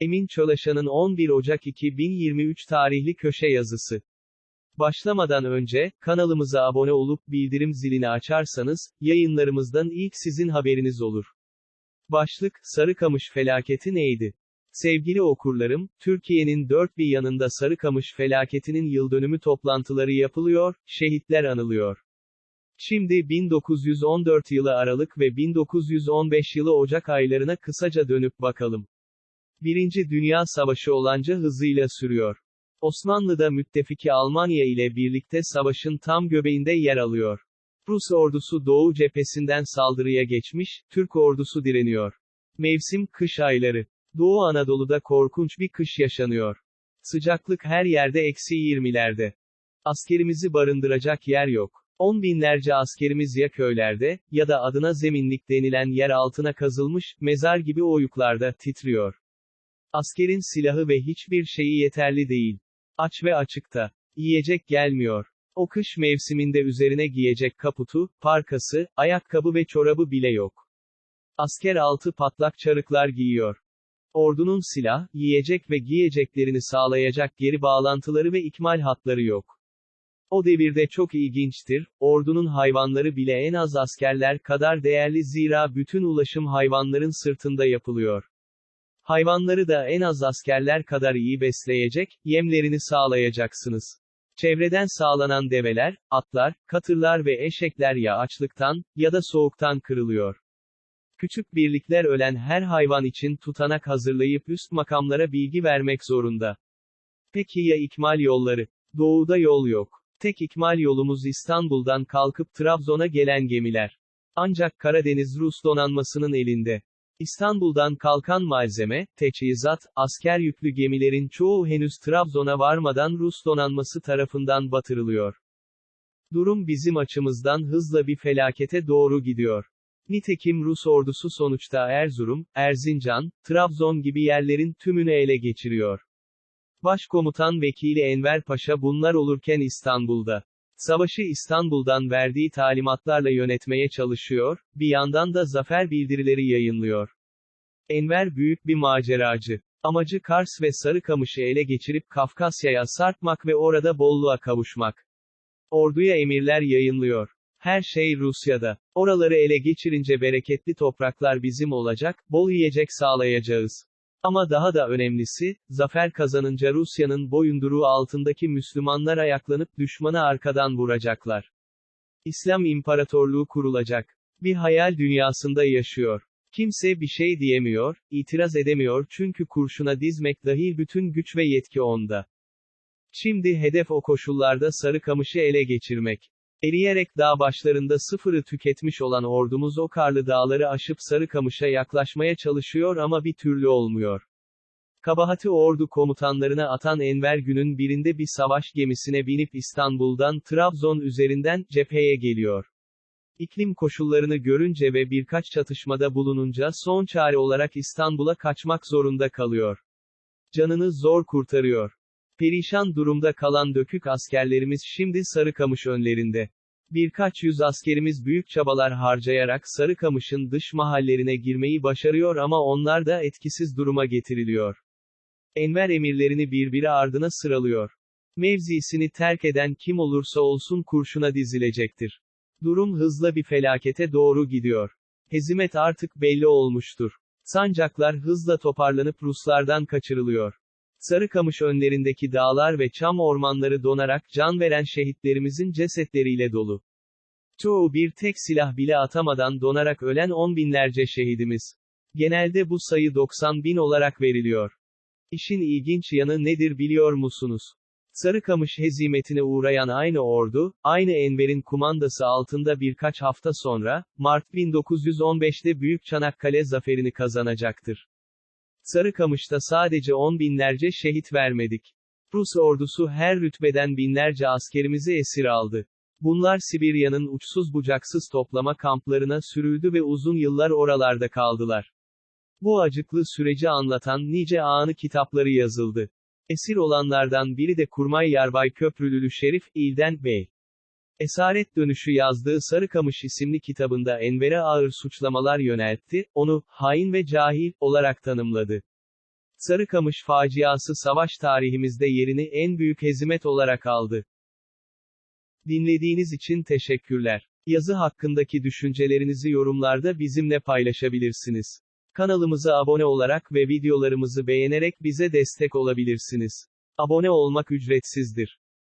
Emin Çalışan'ın 11 Ocak 2023 tarihli köşe yazısı. Başlamadan önce, kanalımıza abone olup bildirim zilini açarsanız, yayınlarımızdan ilk sizin haberiniz olur. Başlık, Sarıkamış felaketi neydi? Sevgili okurlarım, Türkiye'nin dört bir yanında Sarıkamış felaketinin yıldönümü toplantıları yapılıyor, şehitler anılıyor. Şimdi 1914 yılı Aralık ve 1915 yılı Ocak aylarına kısaca dönüp bakalım. Birinci Dünya Savaşı olanca hızıyla sürüyor. Osmanlı'da müttefiki Almanya ile birlikte savaşın tam göbeğinde yer alıyor. Rus ordusu Doğu cephesinden saldırıya geçmiş, Türk ordusu direniyor. Mevsim kış ayları. Doğu Anadolu'da korkunç bir kış yaşanıyor. Sıcaklık her yerde eksi 20'lerde. Askerimizi barındıracak yer yok. On binlerce askerimiz ya köylerde, ya da adına zeminlik denilen yer altına kazılmış, mezar gibi oyuklarda, titriyor. Askerin silahı ve hiçbir şeyi yeterli değil. Aç ve açıkta. Yiyecek gelmiyor. O kış mevsiminde üzerine giyecek kaputu, parkası, ayakkabı ve çorabı bile yok. Asker altı patlak çarıklar giyiyor. Ordunun silah, yiyecek ve giyeceklerini sağlayacak geri bağlantıları ve ikmal hatları yok. O devirde çok ilginçtir, ordunun hayvanları bile en az askerler kadar değerli zira bütün ulaşım hayvanların sırtında yapılıyor. Hayvanları da en az askerler kadar iyi besleyecek, yemlerini sağlayacaksınız. Çevreden sağlanan develer, atlar, katırlar ve eşekler ya açlıktan, ya da soğuktan kırılıyor. Küçük birlikler ölen her hayvan için tutanak hazırlayıp üst makamlara bilgi vermek zorunda. Peki ya ikmal yolları? Doğuda yol yok. Tek ikmal yolumuz İstanbul'dan kalkıp Trabzon'a gelen gemiler. Ancak Karadeniz Rus donanmasının elinde. İstanbul'dan kalkan malzeme, teçhizat, asker yüklü gemilerin çoğu henüz Trabzon'a varmadan Rus donanması tarafından batırılıyor. Durum bizim açımızdan hızla bir felakete doğru gidiyor. Nitekim Rus ordusu sonuçta Erzurum, Erzincan, Trabzon gibi yerlerin tümünü ele geçiriyor. Başkomutan Vekili Enver Paşa bunlar olurken İstanbul'da. Savaşı İstanbul'dan verdiği talimatlarla yönetmeye çalışıyor, bir yandan da zafer bildirileri yayınlıyor. Enver büyük bir maceracı. Amacı Kars ve Sarıkamış'ı ele geçirip Kafkasya'ya sarkmak ve orada bolluğa kavuşmak. Orduya emirler yayınlıyor. Her şey Rusya'da. Oraları ele geçirince bereketli topraklar bizim olacak, bol yiyecek sağlayacağız. Ama daha da önemlisi, zafer kazanınca Rusya'nın boyunduruğu altındaki Müslümanlar ayaklanıp düşmanı arkadan vuracaklar. İslam İmparatorluğu kurulacak. Bir hayal dünyasında yaşıyor. Kimse bir şey diyemiyor, itiraz edemiyor çünkü kurşuna dizmek dahil bütün güç ve yetki onda. Şimdi hedef o koşullarda Sarıkamış'ı ele geçirmek. Eriyerek dağ başlarında sıfırı tüketmiş olan ordumuz o karlı dağları aşıp Sarıkamış'a yaklaşmaya çalışıyor ama bir türlü olmuyor. Kabahati ordu komutanlarına atan Enver günün birinde bir savaş gemisine binip İstanbul'dan Trabzon üzerinden cepheye geliyor. İklim koşullarını görünce ve birkaç çatışmada bulununca son çare olarak İstanbul'a kaçmak zorunda kalıyor. Canını zor kurtarıyor. Perişan durumda kalan dökük askerlerimiz şimdi Sarıkamış önlerinde. Birkaç yüz askerimiz büyük çabalar harcayarak Sarıkamış'ın dış mahallerine girmeyi başarıyor ama onlar da etkisiz duruma getiriliyor. Enver emirlerini birbiri ardına sıralıyor. Mevzisini terk eden kim olursa olsun kurşuna dizilecektir. Durum hızla bir felakete doğru gidiyor. Hezimet artık belli olmuştur. Sancaklar hızla toparlanıp Ruslardan kaçırılıyor. Sarıkamış önlerindeki dağlar ve çam ormanları donarak can veren şehitlerimizin cesetleriyle dolu. Çoğu bir tek silah bile atamadan donarak ölen on binlerce şehidimiz. Genelde bu sayı 90 bin olarak veriliyor. İşin ilginç yanı nedir biliyor musunuz? Sarıkamış hezimetine uğrayan aynı ordu, aynı Enver'in kumandası altında birkaç hafta sonra, Mart 1915'te Büyük Çanakkale zaferini kazanacaktır. Sarıkamış'ta sadece on binlerce şehit vermedik. Rus ordusu her rütbeden binlerce askerimizi esir aldı. Bunlar Sibirya'nın uçsuz bucaksız toplama kamplarına sürüldü ve uzun yıllar oralarda kaldılar. Bu acıklı süreci anlatan nice anı kitapları yazıldı. Esir olanlardan biri de Kurmay Yarbay Köprülülü Şerif, İlden Bey. Esaret dönüşü yazdığı Sarıkamış isimli kitabında Enver'e ağır suçlamalar yöneltti, onu, hain ve cahil, olarak tanımladı. Sarıkamış faciası savaş tarihimizde yerini en büyük hezimet olarak aldı. Dinlediğiniz için teşekkürler. Yazı hakkındaki düşüncelerinizi yorumlarda bizimle paylaşabilirsiniz. Kanalımıza abone olarak ve videolarımızı beğenerek bize destek olabilirsiniz. Abone olmak ücretsizdir.